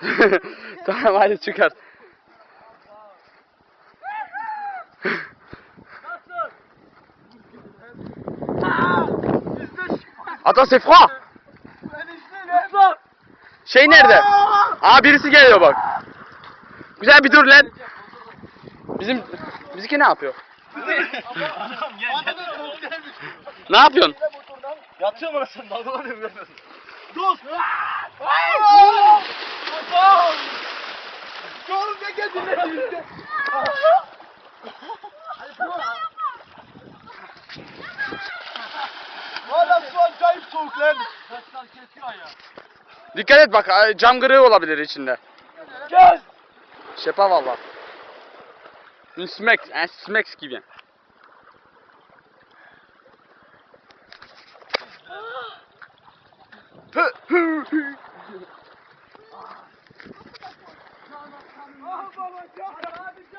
tamam hadi çıkar. Ata c'est froid. Şey nerede? Aa birisi geliyor bak. Güzel bir dur lan. Bizim bizimki ne yapıyor? Ne yapıyorsun? Yatıyor mu sen? Dalgalanıyorum ben. Dost! Oğlum ne geldin lan yüzde? Valla su acayip soğuk lan. Dikkat et bak cam kırığı olabilir içinde. Gel. Şepa valla. Un smex, un smex qui vient. Ah baba, hadi